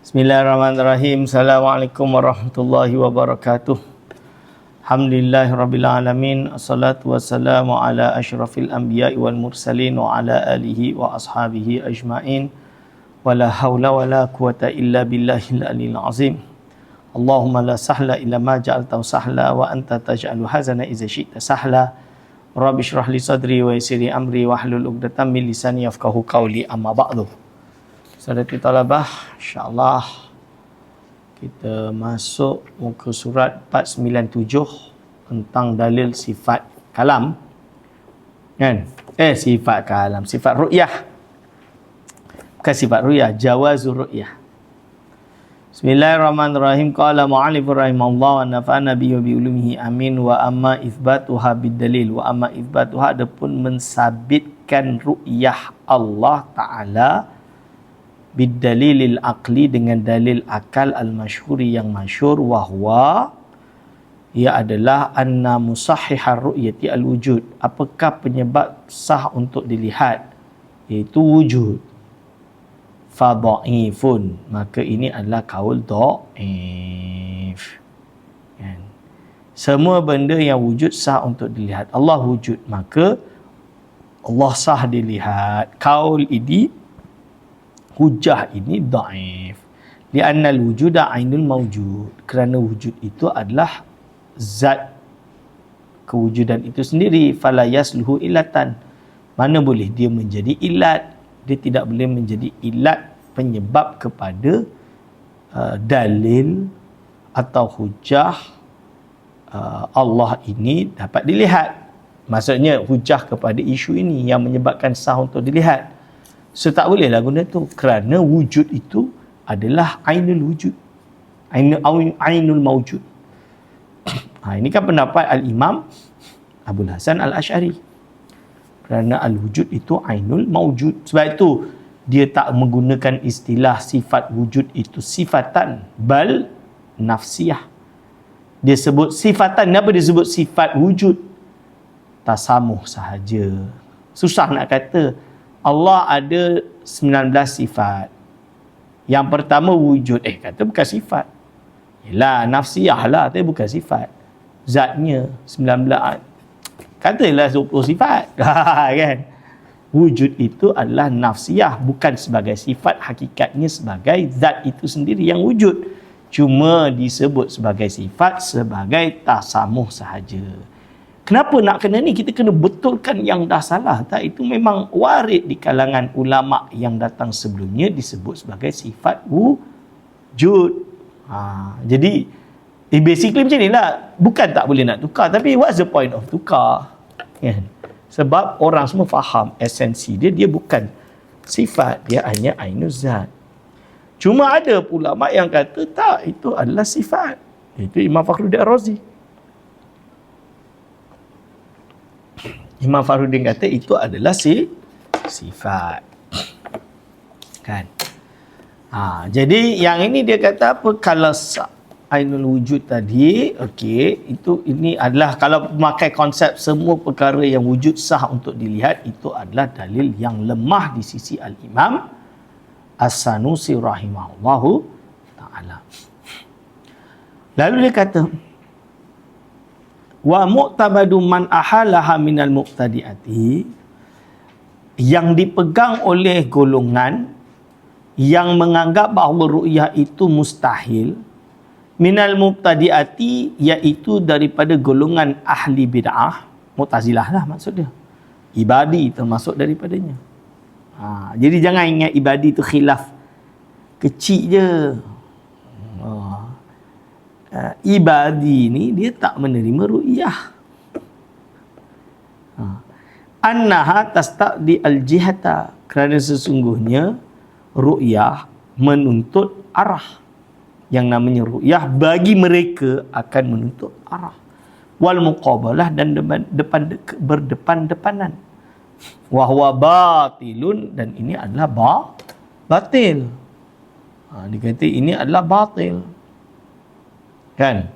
Bismillahirrahmanirrahim. Assalamualaikum warahmatullahi wabarakatuh. Alhamdulillahirabbil alamin. Assalatu wassalamu ala asyrafil anbiya'i wal mursalin wa ala alihi wa ashabihi ajmain. Wala haula wala quwata illa billahil aliyil azim. Allahumma la sahla illa ma ja'altahu sahla wa anta taj'alu hazana idza syi'ta sahla. Rabbi shrah li sadri wa yassir amri wa hlul 'uqdatam min lisani yafqahu qawli amma ba'du. Saudara talabah, insya-Allah kita masuk muka surat 497 tentang dalil sifat kalam. Kan? Eh sifat kalam, sifat ru'yah. Bukan sifat ru'yah, jawazur ru'yah. Bismillahirrahmanirrahim. Qala mu'alif rahimahullah wa nafa'ana bi bi ulumihi amin wa amma ithbatuha bid dalil wa amma ithbatuha adapun mensabitkan ru'yah Allah Taala bidalilil aqli dengan dalil akal al-masyhuri yang masyhur wahwa ia adalah anna musahhihar ru'yati al-wujud. Apakah penyebab sah untuk dilihat? Iaitu wujud. Fadha'ifun maka ini adalah kaul dha'if kan? Semua benda yang wujud sah untuk dilihat. Allah wujud. Maka Allah sah dilihat. Kaul ini hujah ini daif. Lianna al-wujuda ainul mawjud. Kerana wujud itu adalah zat kewujudan itu sendiri. Fala yasluhu ilatan. Mana boleh dia menjadi ilat? Dia tidak boleh menjadi ilat penyebab kepada uh, dalil atau hujah uh, Allah ini dapat dilihat. Maksudnya hujah kepada isu ini yang menyebabkan sah untuk dilihat So tak bolehlah guna tu kerana wujud itu adalah ainul wujud. Ainul ainul maujud. Ha, ini kan pendapat al-Imam Abu Hasan al-Ash'ari. Kerana al-wujud itu ainul maujud. Sebab itu dia tak menggunakan istilah sifat wujud itu sifatan bal nafsiyah. Dia sebut sifatan. Kenapa dia sebut sifat wujud? Tasamuh sahaja. Susah nak kata. Allah ada 19 sifat. Yang pertama wujud. Eh kata bukan sifat. Yalah nafsiyah lah tapi bukan sifat. Zatnya 19. Katalah 20 sifat. kan? Wujud itu adalah nafsiyah. Bukan sebagai sifat. Hakikatnya sebagai zat itu sendiri yang wujud. Cuma disebut sebagai sifat sebagai tasamuh sahaja. Kenapa nak kena ni? Kita kena betulkan yang dah salah. Tak? Itu memang warid di kalangan ulama yang datang sebelumnya disebut sebagai sifat wujud. Ha, jadi, eh, basically macam ni lah. Bukan tak boleh nak tukar. Tapi what's the point of tukar? Ya. Sebab orang semua faham esensi dia. Dia bukan sifat. Dia hanya ainuzat. Cuma ada ulama yang kata tak, itu adalah sifat. Itu Imam Fakhruddin Ar-Razi. Imam Fahrudin kata itu adalah si sifat. Kan? Ha, jadi yang ini dia kata apa kalau ainul wujud tadi okey itu ini adalah kalau memakai konsep semua perkara yang wujud sah untuk dilihat itu adalah dalil yang lemah di sisi al-Imam As-Sanusi rahimahullahu taala. Lalu dia kata wa mu'tabadu man ahalaha minal muqtadiati. Yang dipegang oleh golongan yang menganggap bahawa ru'yah itu mustahil minal muqtadiati iaitu daripada golongan ahli bid'ah mu'tazilah lah maksud dia. Ibadi termasuk daripadanya. Ha, jadi jangan ingat ibadi itu khilaf kecil je uh, ibadi ni dia tak menerima ru'yah. Ha. Annaha tastaqdi al-jihata kerana sesungguhnya ru'yah menuntut arah. Yang namanya ru'yah bagi mereka akan menuntut arah. Wal muqabalah dan depan, depan berdepan-depanan. Wahwa batilun dan ini adalah ba, batil. Ha, dia kata ini adalah batil kan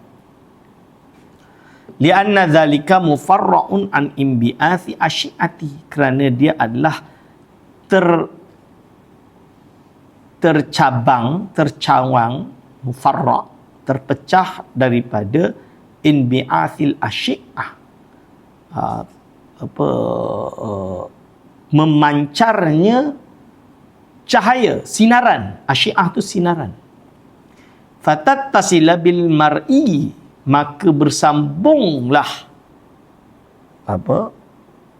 lianna zalika mufarra'un an imbi'athi asyiati kerana dia adalah ter tercabang, tercawang, mufarra' terpecah daripada inbi'athil asyi'ah. Uh, apa uh, memancarnya cahaya, sinaran. Asyi'ah tu sinaran. Fatat tasila bil mar'i maka bersambunglah. Apa?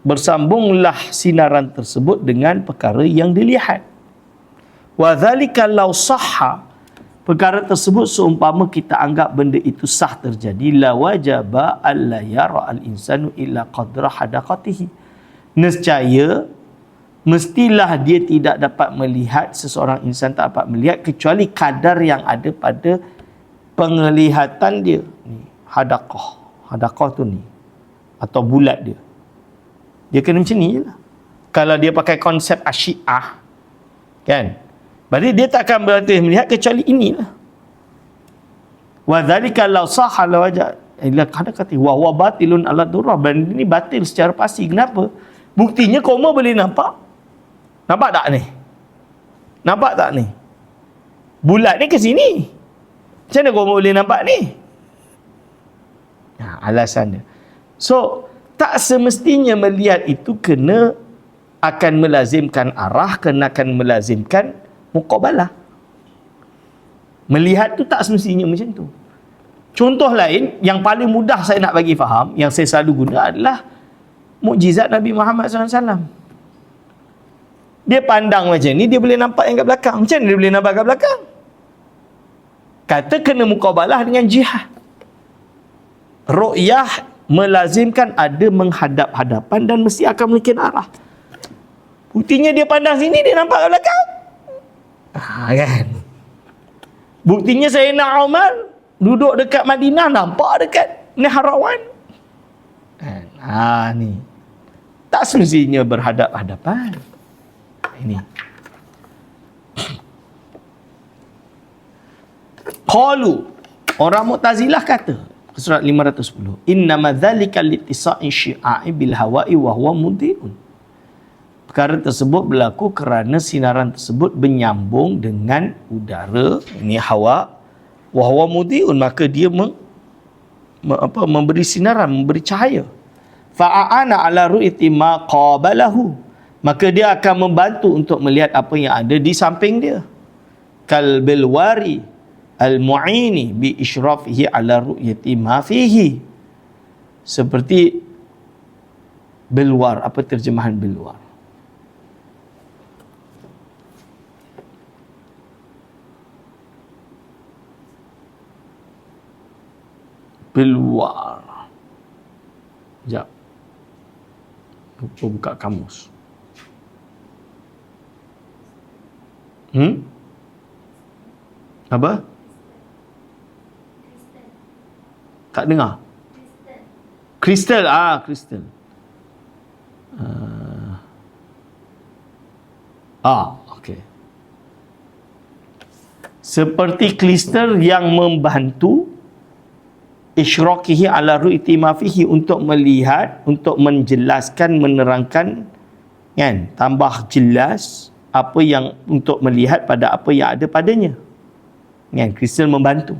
Bersambunglah sinaran tersebut dengan perkara yang dilihat. Wa dzalika law sahha perkara tersebut seumpama kita anggap benda itu sah terjadi la wajaba alla yara al insanu illa qadra hadaqatihi. Nescaya mestilah dia tidak dapat melihat seseorang insan tak dapat melihat kecuali kadar yang ada pada penglihatan dia ni hadaqah hadaqah tu ni atau bulat dia dia kena macam ni je lah kalau dia pakai konsep asyiah kan Berarti dia tak akan berarti melihat kecuali inilah. Wa dzalika law sahha la wajah ila kada kata wa huwa batilun ala durrah dan ini batil secara pasti. Kenapa? Buktinya koma boleh nampak. Nampak tak ni? Nampak tak ni? Bulat ni ke sini. Macam mana koma boleh nampak ni? Ha, alasan dia. So, tak semestinya melihat itu kena akan melazimkan arah, kena akan melazimkan muqabalah. Melihat tu tak semestinya macam tu. Contoh lain yang paling mudah saya nak bagi faham, yang saya selalu guna adalah mukjizat Nabi Muhammad SAW. Dia pandang macam ni, dia boleh nampak yang kat belakang. Macam mana dia boleh nampak kat belakang? Kata kena mukabalah dengan jihad. Ru'yah melazimkan ada menghadap-hadapan dan mesti akan memiliki arah. Buktinya dia pandang sini, dia nampak kat belakang. Ha, kan? Buktinya nak Umar duduk dekat Madinah nampak dekat Neharawan. Kan? Ha, ni. Tak semestinya berhadap-hadapan. Ini. Qalu orang Mu'tazilah kata surat 510 inna madzalika litisa'i syi'a'i bil hawa'i wa huwa mudhi'un. Perkara tersebut berlaku kerana sinaran tersebut menyambung dengan udara ini hawa wahwa mudiun maka dia meng, me, apa, memberi sinaran memberi cahaya. Fa'ana ala ru'iti ma qabalahu maka dia akan membantu untuk melihat apa yang ada di samping dia kal bilwari al mu'ini bi ishrafihi ala ru'yati ma fihi seperti bilwar apa terjemahan bilwar keluar. Sekejap. Lupa buka kamus. Hmm? Apa? Tak dengar? Kristal. Ah, kristal. Uh. Ah, okey. Seperti kristal yang membantu isyrakihi ala ru'ti ma fihi untuk melihat untuk menjelaskan menerangkan kan tambah jelas apa yang untuk melihat pada apa yang ada padanya. Kan kristal membantu.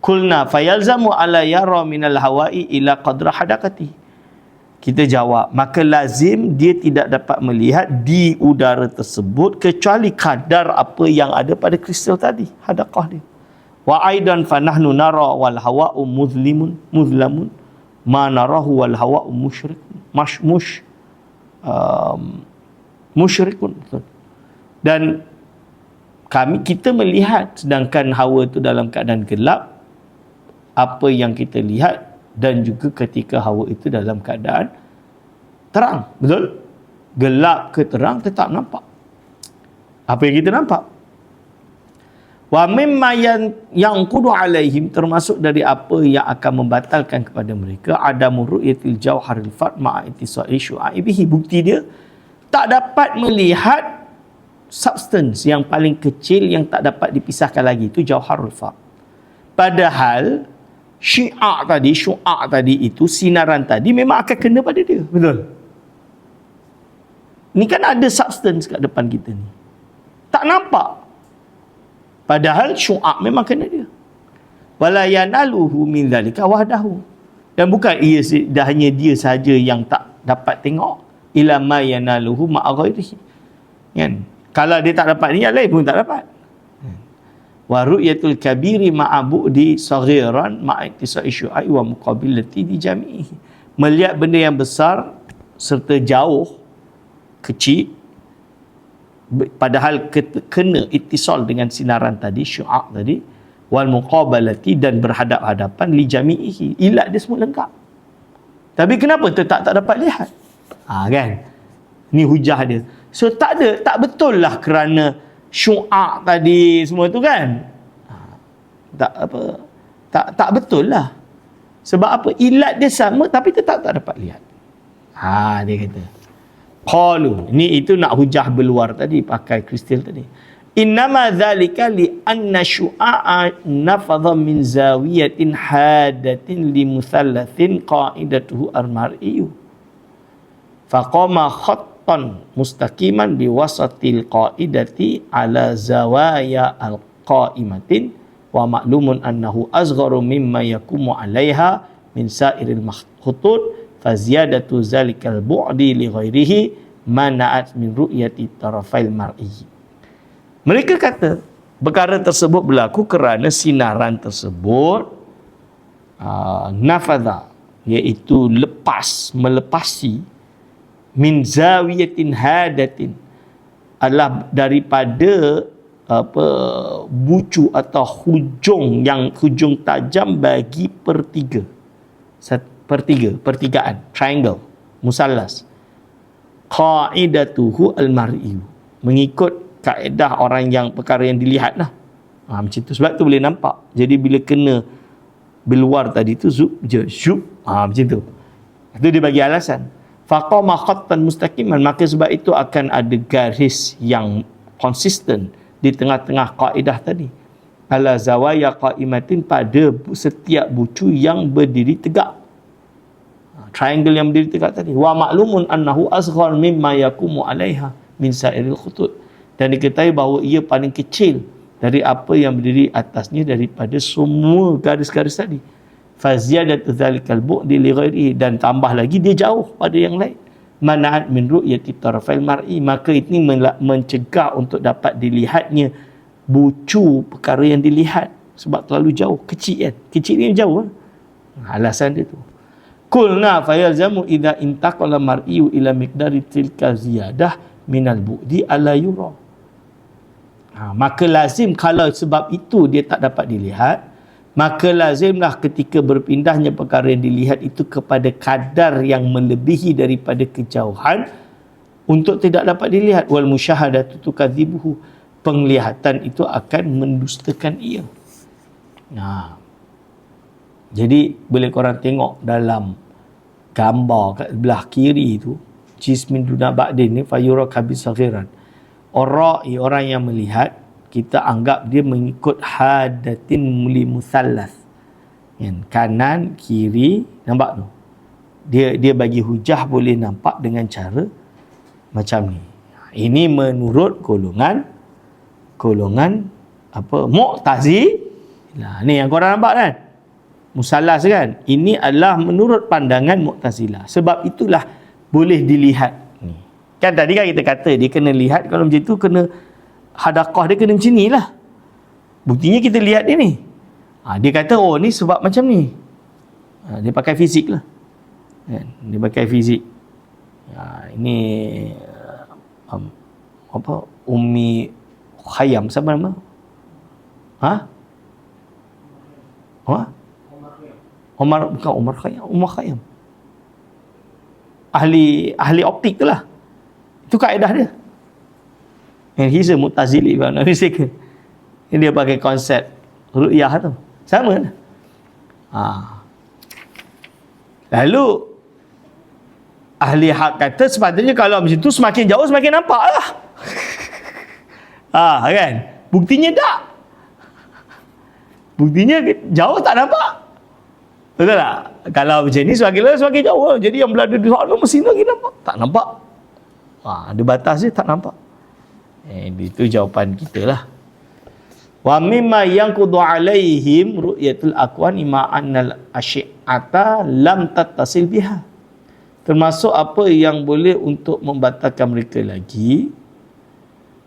Kulna fayalzamu ala yara minal hawa'i ila qadra hadaqati kita jawab maka lazim dia tidak dapat melihat di udara tersebut kecuali kadar apa yang ada pada kristal tadi hadaqah dia. Wa aidan fa nahnu nara wal hawa'u muzlimun muzlamun. Ma narahu wal hawa'u musyrik mash mush um, musyrikun dan kami kita melihat sedangkan hawa itu dalam keadaan gelap apa yang kita lihat dan juga ketika hawa itu dalam keadaan terang. Betul? Gelap ke terang tetap nampak. Apa yang kita nampak? Wa mimma yang kudu alaihim termasuk dari apa yang akan membatalkan kepada mereka ada ru'yatil jauharil fat ma'a ittisa'i syu'aibihi bukti dia tak dapat melihat substance yang paling kecil yang tak dapat dipisahkan lagi itu jauharul fat padahal syi'a tadi syu'a tadi itu sinaran tadi memang akan kena pada dia betul ni kan ada substance kat depan kita ni tak nampak Padahal syu'ab memang kena dia. Wala yanaluhu min dhalika wahdahu. Dan bukan ia dah hanya dia saja yang tak dapat tengok ila ma yanaluhu ma'a ghairihi. Kan? Kalau dia tak dapat ni yang lain pun tak dapat. Wa ru'yatul kabiri ma'a bu'di saghiran ma'a ittisa'i syu'ai wa muqabilati di jami'ihi. Melihat benda yang besar serta jauh kecil padahal kena ittisal dengan sinaran tadi syu'a tadi wal muqabalati dan berhadap-hadapan li jami'ihi. Ilat dia semua lengkap. Tapi kenapa tetap tak dapat lihat? Ha, kan? Ni hujah dia so tak ada tak betul lah kerana syu'a tadi semua tu kan? Ha, tak apa. Tak tak betul lah sebab apa? Ilat dia sama tapi tetap tak dapat lihat. Ha dia kata. Qalu ni itu nak hujah berluar tadi pakai kristal tadi. Innama dhalika li anna syu'a'a nafadha min zawiyatin hadatin li muthallathin qa'idatuhu armar'iyu. Faqama khattan mustaqiman bi wasatil qa'idati ala zawaya al-qa'imatin wa ma'lumun annahu azgharu mimma yakumu 'alaiha min sa'iril khutut fa ziyadatu zalikal bu'di li ghairihi mana'at min ru'yati tarafail mar'i. Mereka kata perkara tersebut berlaku kerana sinaran tersebut uh, nafadha iaitu lepas melepasi min zawiyatin hadatin adalah daripada apa bucu atau hujung yang hujung tajam bagi pertiga pertiga pertigaan triangle musallas qaidatuhu al-mar'i mengikut kaedah orang yang perkara yang dilihat lah. Ha, macam tu. Sebab tu boleh nampak. Jadi bila kena berluar tadi tu, zup je, zup. Ha, macam tu. Itu dia bagi alasan. Faqama khattan mustaqiman. Maka sebab itu akan ada garis yang konsisten di tengah-tengah kaedah tadi. Ala zawaya qaimatin pada setiap bucu yang berdiri tegak. Ha, triangle yang berdiri tegak tadi. Wa maklumun annahu asghar mimma yakumu alaiha min sa'iril khutut dan diketahui bahawa ia paling kecil dari apa yang berdiri atasnya daripada semua garis-garis tadi faziyadatu zalikal bu'di li dan tambah lagi dia jauh pada yang lain. Mana'at min ru'yati tarafil mar'i maka ini mencegah untuk dapat dilihatnya bucu perkara yang dilihat sebab terlalu jauh kecil kan? Kecil ni jauh kan? alasan dia tu. Kulna fayalzamu idza intaqala mar'iu ila miqdari tilka ziyadah minal bu'di ala yura. Ha, maka lazim kalau sebab itu dia tak dapat dilihat, maka lazimlah ketika berpindahnya perkara yang dilihat itu kepada kadar yang melebihi daripada kejauhan untuk tidak dapat dilihat wal musyahadatu tukadzibuhu penglihatan itu akan mendustakan ia. Nah. Jadi boleh korang tengok dalam gambar kat belah kiri itu jismin duna ba'din ni fayura kabis saghiran Ora'i orang yang melihat kita anggap dia mengikut hadatin muli musallas. Kan kanan kiri nampak tu? Dia dia bagi hujah boleh nampak dengan cara macam ni. Ini menurut golongan golongan apa mu'tazi nah ni yang korang nampak kan? Musallas kan? Ini adalah menurut pandangan mu'tazilah sebab itulah boleh dilihat Kan tadi kan kita kata dia kena lihat kalau macam tu kena hadakah dia kena macam ni lah. Buktinya kita lihat dia ni. Ha, dia kata oh ni sebab macam ni. Ha, dia pakai fizik lah. Kan? Dia pakai fizik. Ha, ini um, apa Umi Khayyam siapa nama? Ha? Ha? Omar bukan Omar Khayyam, Umar Khayyam. Ahli ahli optik tu lah. Itu kaedah dia. And he's a mutazili if I'm not mistaken. Dia pakai konsep ru'yah tu. Sama kan? Ha. Lalu ahli hak kata sepatutnya kalau macam tu semakin jauh semakin nampak lah. ha, kan? Buktinya tak. Buktinya jauh tak nampak. Betul tak? Kalau macam ni semakin lama semakin jauh. Jadi yang berada di sana mesti lagi nampak. Tak nampak. Ha, ada batas je tak nampak. Eh, itu jawapan kita lah. Wa mimma yanqudu alaihim ru'yatul aqwan ima annal asyi'ata lam tattasil biha. Termasuk apa yang boleh untuk membatalkan mereka lagi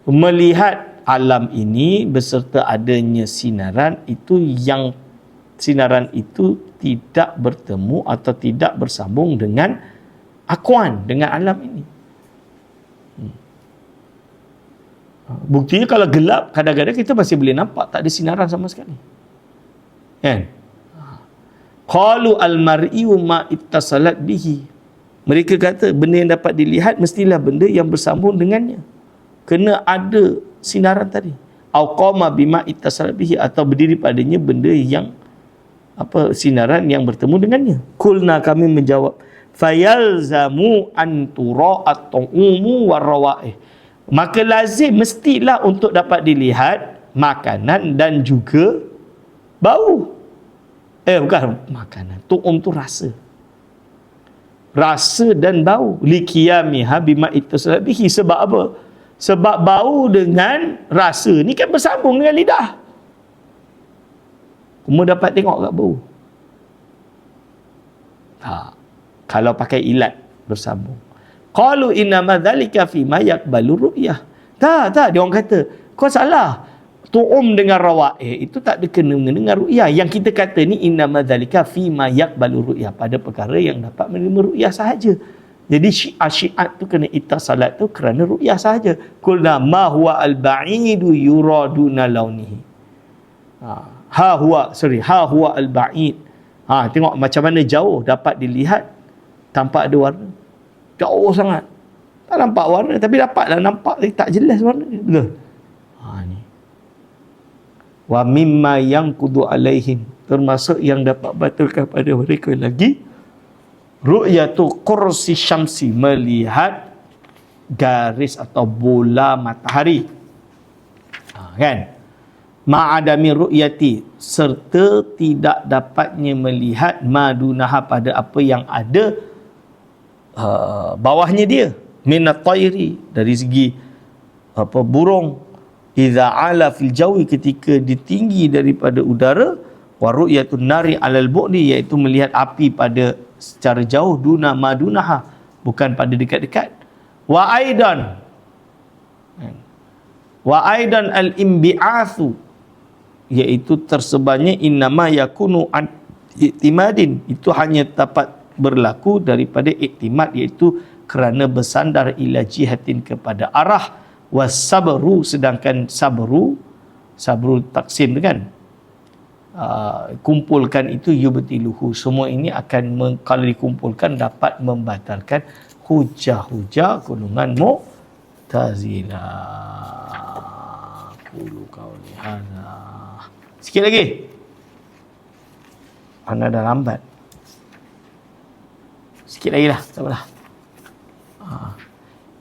melihat alam ini beserta adanya sinaran itu yang sinaran itu tidak bertemu atau tidak bersambung dengan akuan dengan alam ini. Buktinya kalau gelap kadang-kadang kita masih boleh nampak tak ada sinaran sama sekali. Kan? Qalu al-mar'iu ma ittasalat bihi. Mereka kata benda yang dapat dilihat mestilah benda yang bersambung dengannya. Kena ada sinaran tadi. Au qama bima ittasalat bihi atau berdiri padanya benda yang apa sinaran yang bertemu dengannya. Kulna kami menjawab fayalzamu an tura'at tu'umu warrawa'ih maka lazim mestilah untuk dapat dilihat makanan dan juga bau. Eh bukan makanan, tu'um tu rasa. Rasa dan bau. Likiyamiha bima itasalabihi. Sebab apa? Sebab bau dengan rasa ni kan bersambung dengan lidah. Kamu dapat tengok tak bau? Tak. Kalau pakai ilat bersambung. Qalu inna madzalika fi ma yaqbalu ru'yah. Tak, tak dia orang kata, kau salah. Tu'um dengan rawa'ih itu tak ada kena dengan ru'yah. Yang kita kata ni inna madzalika fi ma yaqbalu ru'yah pada perkara yang dapat menerima ru'yah sahaja. Jadi syiat syiat tu kena salat tu kerana ru'yah sahaja. Kulna ma huwa al-ba'idu yuraduna launihi. Ha, ha huwa, sorry, ha huwa al-ba'id. Ha, tengok macam mana jauh dapat dilihat tanpa ada warna jauh sangat. Tak nampak warna tapi dapatlah nampak tapi tak jelas warna. Betul. Ha ni. Wa mimma yang kudu alaihim. Termasuk yang dapat batalkan pada mereka lagi ru'yatu kursi syamsi melihat garis atau bola matahari. Ha, kan? Ma'adami ru'yati serta tidak dapatnya melihat madunaha pada apa yang ada uh, bawahnya dia. Minat tayri dari segi apa burung. Idza ala fil jawi ketika ditinggi daripada udara wa ru'yatun nari alal bu'di iaitu melihat api pada secara jauh duna madunaha bukan pada dekat-dekat. Wa aidan wa aidan al imbi'athu iaitu tersebarnya innama yakunu itimadin itu hanya dapat berlaku daripada iktimad iaitu kerana bersandar ila jihatin kepada arah. Wasabru sedangkan sabru sabru taksim kan? Uh, kumpulkan itu yubtiluhu. Semua ini akan kalau dikumpulkan dapat membatalkan hujah-hujah golongan mu'tazilah qulu qawli hadha sikit lagi. Anda dah lambat Sikit lagi lah. Tak apalah. Ha.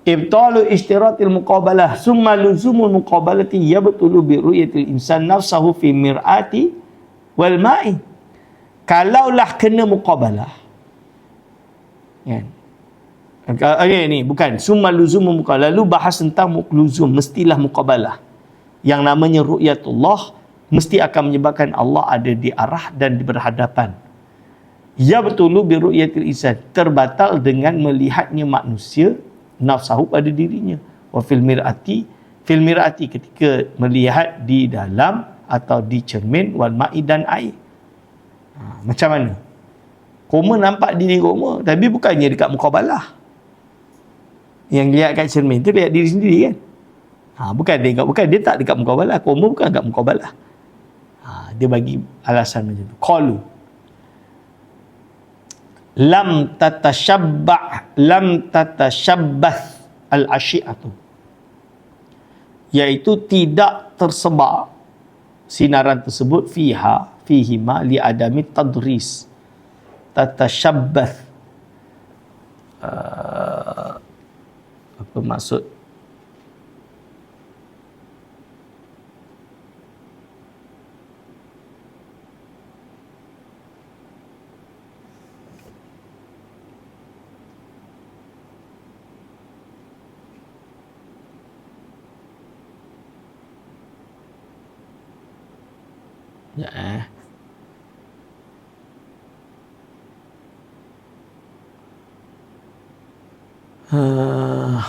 Ibtalu istiratil muqabalah. Summa luzumul muqabalati yabtulu bi ru'yatil insan nafsahu fi mir'ati wal ma'i. Kalaulah kena muqabalah. Kan? Okay, ni bukan. Summa luzumul muqabalah. Lalu bahas tentang luzum. Mestilah muqabalah. Yang namanya ru'yatullah mesti akan menyebabkan Allah ada di arah dan di berhadapan ya betulu bi ru'yatil insan terbatal dengan melihatnya manusia nafsahu pada dirinya. Wa fil mirati fil mirati ketika melihat di dalam atau di cermin wal ma'i dan air. Ha, macam mana? Koma nampak diri koma tapi bukannya dekat mukabalah yang lihat kat cermin tu lihat diri sendiri kan? Ha, bukan dia bukan dia tak dekat mukabalah koma bukan dekat mukabalah ha, dia bagi alasan macam tu. Qalu lam tatashabbah lam tatashabbah al asyiatu iaitu tidak tersebar sinaran tersebut fiha fihi ma li adami tadris. Tatashabbah uh, apa maksud Ya eh. Uh,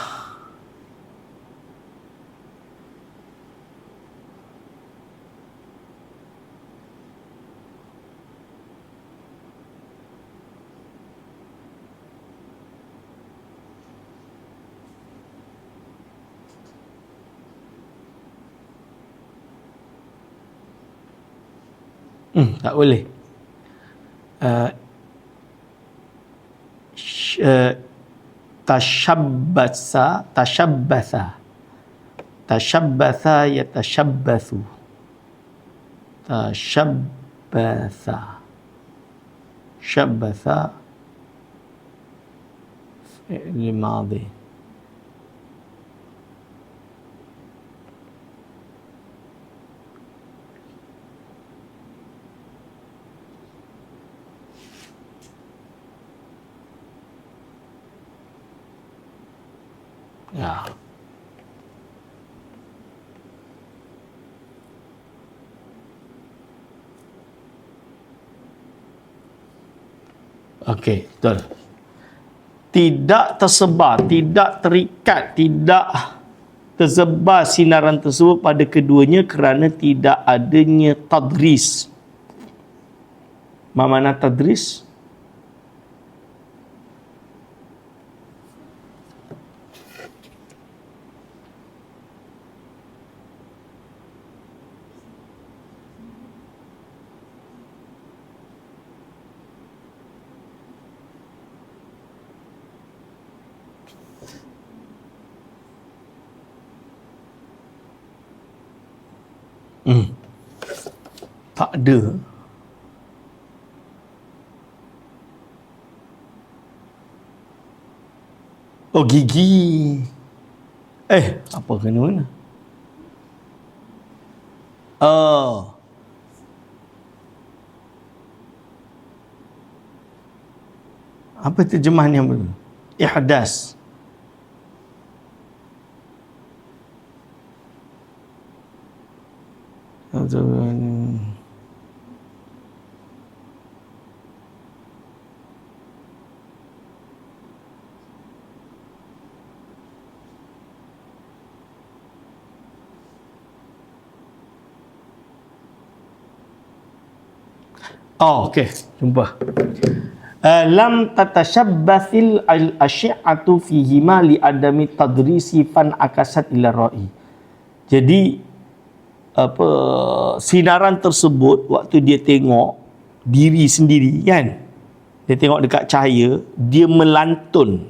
Hmm, tak boleh. Uh, sh, uh, tashabbasa, tashabbasa. Tashabbasa ya. Okey, betul. Tidak tersebar, tidak terikat, tidak tersebar sinaran tersebut pada keduanya kerana tidak adanya tadris. Mana tadris? Hmm. Tak ada. Oh gigi. Eh, apa kena mana? Oh. Apa terjemahan yang benar? Ihdas. Atau Oh, okey. Jumpa. Uh, lam tatashabbathil al-asyi'atu fihi ma li adami tadrisi fan akasat ila ra'i. Jadi apa sinaran tersebut waktu dia tengok diri sendiri kan? Dia tengok dekat cahaya dia melantun.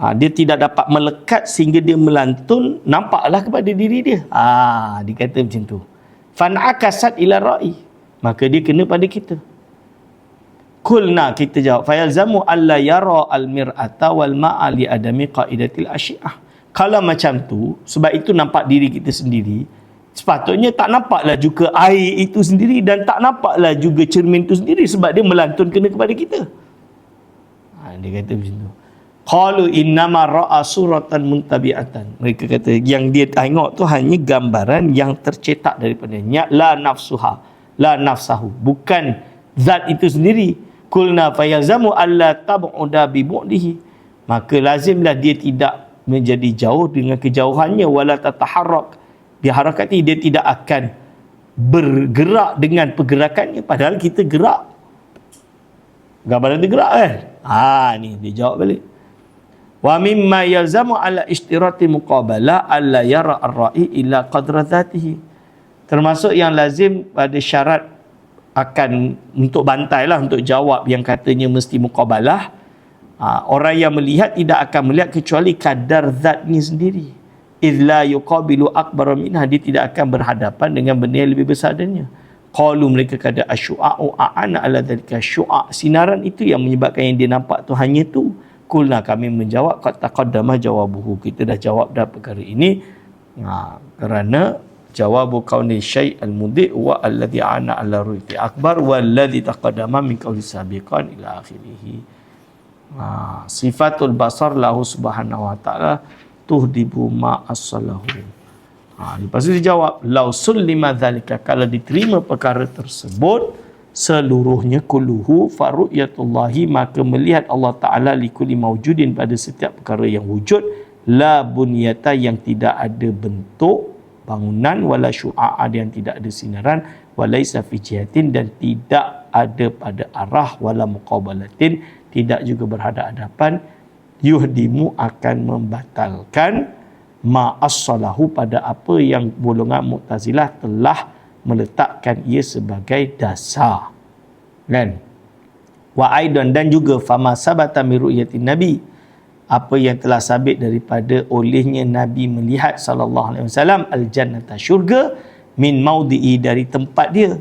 Ha, dia tidak dapat melekat sehingga dia melantun nampaklah kepada diri dia. Ha, dikata macam tu. Fan akasat ila ra'i. Maka dia kena pada kita. Kulna kita jawab fayalzamu alla yara al mir'ata wal ma'a li adami qaidatil asyiah. Kalau macam tu sebab itu nampak diri kita sendiri sepatutnya tak nampaklah juga air itu sendiri dan tak nampaklah juga cermin itu sendiri sebab dia melantun kena kepada kita. Ha, dia kata macam tu. Qalu innama ra'a suratan muntabi'atan. Mereka kata yang dia tengok tu hanya gambaran yang tercetak daripada nya la nafsuha, la nafsahu. Bukan zat itu sendiri. Kulna fayazamu alla tab'uda bi bu'dihi. Maka lazimlah dia tidak menjadi jauh dengan kejauhannya wala tataharrak diharakati dia tidak akan bergerak dengan pergerakannya padahal kita gerak. Gambaran dia gerak kan ha ni dia jawab balik. Wa mimma yalzamu ala istirati muqabala alla yara ar-ra'i illa qadra dhatihi termasuk yang lazim pada syarat akan untuk bantai lah untuk jawab yang katanya mesti muqabalah. Ha, orang yang melihat tidak akan melihat kecuali kadar zatnya sendiri idla yuqabilu akbar minha dia tidak akan berhadapan dengan benda yang lebih besar darinya. Qalu mereka kata asyu'a'u a'ana ala dhalika. Syu'a' sinaran itu yang menyebabkan yang dia nampak tu hanya tu. Kulna kami menjawab qad taqaddama jawabuhu. Kita dah jawab dah perkara ini. Ha, kerana jawabu kauni syai' al-mudi' wa alladhi ana ala ru'ti akbar wa alladhi taqaddama min qawli sabiqan ila akhirih. Ha, sifatul basar lahu subhanahu wa ta'ala tuhdibu ma asalahu. Ha, lepas tu dia jawab, lau sullima dzalika kalau diterima perkara tersebut seluruhnya kulluhu faru'yatullahi maka melihat Allah Taala likulli maujudin pada setiap perkara yang wujud la bunyata yang tidak ada bentuk bangunan wala syu'a yang tidak ada sinaran walaisa fi jihatin dan tidak ada pada arah wala muqabalatin tidak juga berhadapan yuhdimu akan membatalkan ma as-salahu pada apa yang golongan Mu'tazilah telah meletakkan ia sebagai dasar. Kan? Wa aidan dan juga fama sabata min ru'yatin nabi apa yang telah sabit daripada olehnya nabi melihat sallallahu alaihi wasallam al jannata syurga min maudi'i dari tempat dia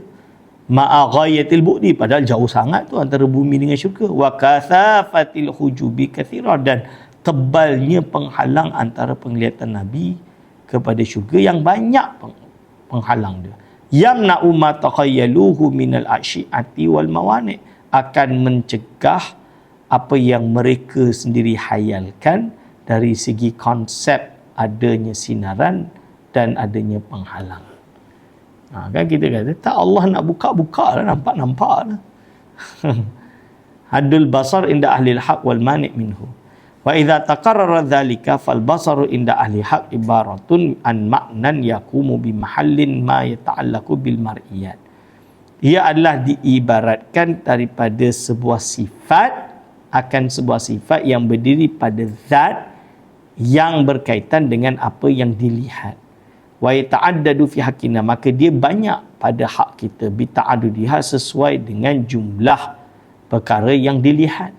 ma'a ghayatil bu'di padahal jauh sangat tu antara bumi dengan syurga wa kathafatil hujubi kathira dan tebalnya penghalang antara penglihatan Nabi kepada syurga yang banyak penghalang dia. Yamna'u ma takhayyaluhu minal asyiati wal mawani akan mencegah apa yang mereka sendiri hayalkan dari segi konsep adanya sinaran dan adanya penghalang. Ha, kan kita kata, tak Allah nak buka-buka lah, nampak-nampak lah. Hadul basar inda ahli haq wal mani' minhu. Wa idza taqarrara dzalika fal basaru inda ahli haq ibaratun an ma'nan yakumu bi mahallin ma yata'allaqu bil mar'iyat. Ia adalah diibaratkan daripada sebuah sifat akan sebuah sifat yang berdiri pada zat yang berkaitan dengan apa yang dilihat. Wa yata'addadu fi haqqina maka dia banyak pada hak kita. Bi ta'addudiha sesuai dengan jumlah perkara yang dilihat.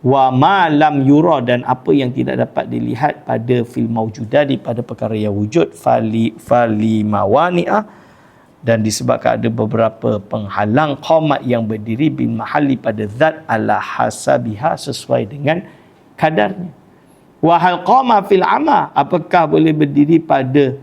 Wa ma lam yura dan apa yang tidak dapat dilihat pada fil maujudati pada perkara yang wujud fali fali mawani'a dan disebabkan ada beberapa penghalang qamat yang berdiri bil mahalli pada zat ala hasabiha sesuai dengan kadarnya. Wa hal qama fil ama apakah boleh berdiri pada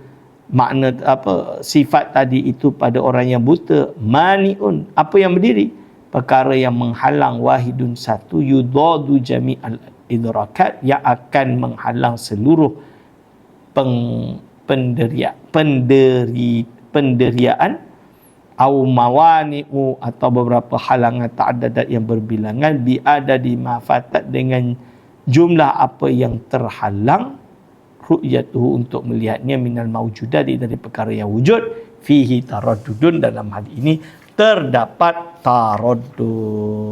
makna apa sifat tadi itu pada orang yang buta maniun apa yang berdiri? Perkara yang menghalang wahidun satu yudadu jami'al idrakat yang akan menghalang seluruh peng, penderia, penderi, penderiaan au mawani'u atau beberapa halangan ta'adadat yang berbilangan bi ada di mafatat dengan jumlah apa yang terhalang ru'yatuhu untuk melihatnya minal mawjudat dari perkara yang wujud. Fihi taraddudun dalam hal ini terdapat taraddud.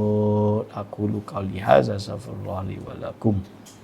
Aku lu hadza astaghfirullah li wa lakum